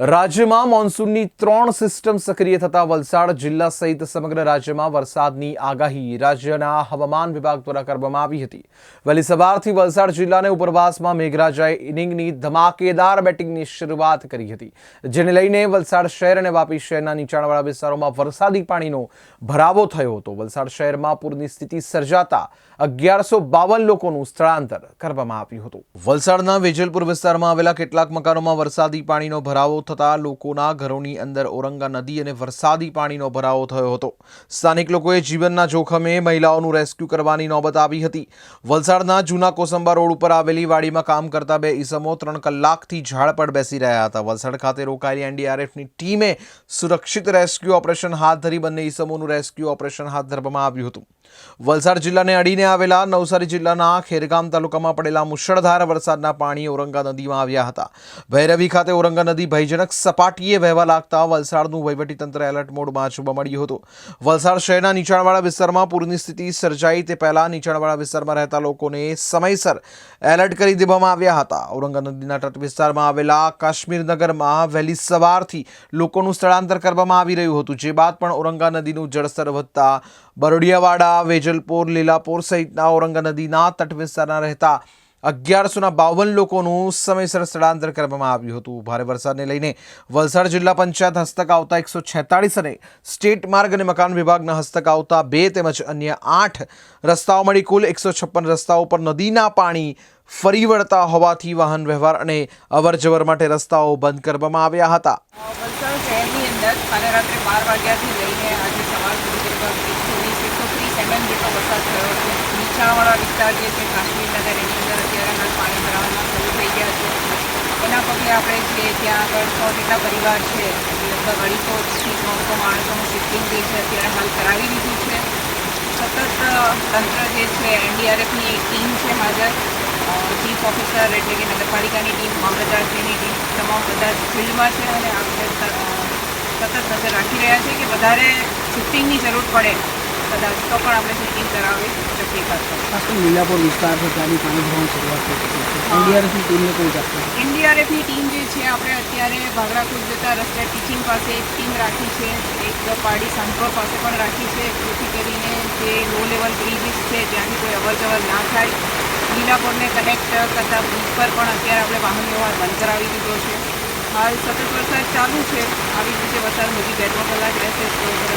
રાજ્યમાં મોન્સૂનની ત્રણ સિસ્ટમ સક્રિય થતા વલસાડ જિલ્લા સહિત સમગ્ર રાજ્યમાં વરસાદની આગાહી રાજ્યના હવામાન વિભાગ દ્વારા કરવામાં આવી હતી. વહેલી સવારથી વલસાડ જિલ્લાને ઉપરવાસમાં મેઘરાજાએ ઇનિંગની ધમાકેદાર બેટિંગની શરૂઆત કરી હતી, જેને લઈને વલસાડ શહેર અને વાપી શહેરના નીચાણવાળા વિસ્તારોમાં વરસાદી પાણીનો ભરાવો થયો હતો. વલસાડ શહેરમાં પૂરની સ્થિતિ સર્જાતા અગિયારસો બાવન લોકોનું સ્થળાંતર કરવામાં આવ્યું હતું. વલસાડના વેજલપુર વિસ્તારમાં આવેલા કેટલાક મકાનોમાં વરસાદી પાણીનો ભરાવો થતા લોકોના ઘરોની અંદર ઓરંગા નદી અને વરસાદી પાણીનો ભરાવો થયો હતો. સ્થાનિક લોકોએ જીવનના જોખમે મહિલાઓનું રેસ્ક્યુ કરવાની નોબત આવી હતી. વલસાડના જૂના કોસંબા રોડ ઉપર આવેલી વાડીમાં કામ કરતા બે ઈસમો ત્રણ કલાકથી ઝાડ પર બેસી રહ્યા હતા. વલસાડ ખાતે રોકાયેલી એનડીઆરએફની ટીમે સુરક્ષિત રેસ્ક્યુ ઓપરેશન હાથ ધરી બંને ઈસમોનું રેસ્ક્યુ ઓપરેશન હાથ ધરવામાં આવ્યું હતું. વલસાડ જિલ્લાને અડીને આવેલા નવસારી જિલ્લાના ખેરગામ તાલુકામાં પડેલા મુશળધાર વરસાદના પાણી ઓરંગા નદીમાં આવ્યા હતા. ભૈરવી ખાતે ઓરંગા નદી ભયજનક સપાટીએ વહેવા લાગતા વલસાડનું વહીવટીતંત્ર એલર્ટ મોડમાં જોવા મળ્યું હતું. વલસાડ શહેરના નીચાણવાળા વિસ્તારમાં પૂરની સ્થિતિ સર્જાઈ તે પહેલાં નીચાણવાળા વિસ્તારમાં રહેતા લોકોને સમયસર એલર્ટ કરી દેવામાં આવ્યા હતા. ઔરંગા નદીના તટ વિસ્તારમાં આવેલા કાશ્મીરનગરમાં વહેલી સવારથી લોકોનું સ્થળાંતર કરવામાં આવી રહ્યું હતું. જે બાદ પણ ઔરંગા નદીનું જળસ્તર વધતા બરોડિયાવાડા, વેજલપોર, લીલાપોર સહિતના ઔરંગા નદીના તટ વિસ્તારના રહેતા અગિયારસોના બાવન લોકોનું સમયસર સ્થળાંતર કરવામાં આવ્યું હતું. ભારે વરસાદને લઈને વલસાડ જિલ્લા પંચાયત હસ્તક આવતા એકસો છેતાળીસ અને સ્ટેટ માર્ગ અને મકાન વિભાગના હસ્તક આવતા બે તેમજ અન્ય આઠ રસ્તાઓ મળી. કુલ એકસો છપ્પન રસ્તાઓ પર નદીના પાણી ફરી વળતા હોવાથી વાહન વ્યવહાર અને અવરજવર માટે રસ્તાઓ બંધ કરવામાં આવ્યા હતા. શહેરની કાલે રાત્રે બાર વાગ્યાથી લઈને આજે સવાર સુધી લગભગ એકસો વીસ, એકસો ત્રીસ એમએમ જેટલો વરસાદ થયો છે. નીચાણવાળા વિસ્તાર જે છે કાશ્મીરનગર એની અંદર અત્યારે હાલ પાણી ભરાવાના શરૂ થઈ ગયા છે. એના પગલે આપણે જે ત્યાં આગળ સો જેટલા પરિવાર છે, લગભગ અઢીસોથી ત્રણસો માણસોનું શિફ્ટિંગ જે છે, અત્યારે હાલ કરાવી દીધું છે. સતત તંત્ર જે છે એનડીઆરએફની એક ટીમ છે હાજર. ચીફ ઓફિસર એટલે કે નગરપાલિકાની ટીમ, મામલતદારશ્રીની ટીમ, તમામ બધા ફિલ્ડમાં છે અને આપણે સતત નજર રાખી રહ્યા છે કે વધારે શિફ્ટિંગની જરૂર પડે. કદાચ તો પણ આપણે શિફ્ટિંગ કરાવી શકીએ ખાસ કરીને લીલાપુર વિસ્તાર છે ત્યાંની પાણી ભરવાની શરૂઆત એનડીઆરએફની ટીમને કોઈ આપશે એનડીઆરએફની ટીમ જે છે આપણે અત્યારે ભાગરાકુદ જતા રસ્તે ટીચિંગ પાસે એક ટીમ રાખી છે એક પાડી સાંભર પાસે પણ રાખી છે જેથી કરીને જે લો લેવલ બ્રિજીસ છે ત્યાંથી કોઈ અવર જવર ના થાય. લીલાપુરને કનેક્ટ કરતા બ્રિજ પર પણ અત્યારે આપણે વાહન વ્યવહાર બંધ કરાવી દીધો છે. હાલ સતત વરસાદ ચાલુ છે. આવી રીતે વરસાદ હજી બે ત્રણ કલાક રહેશે તો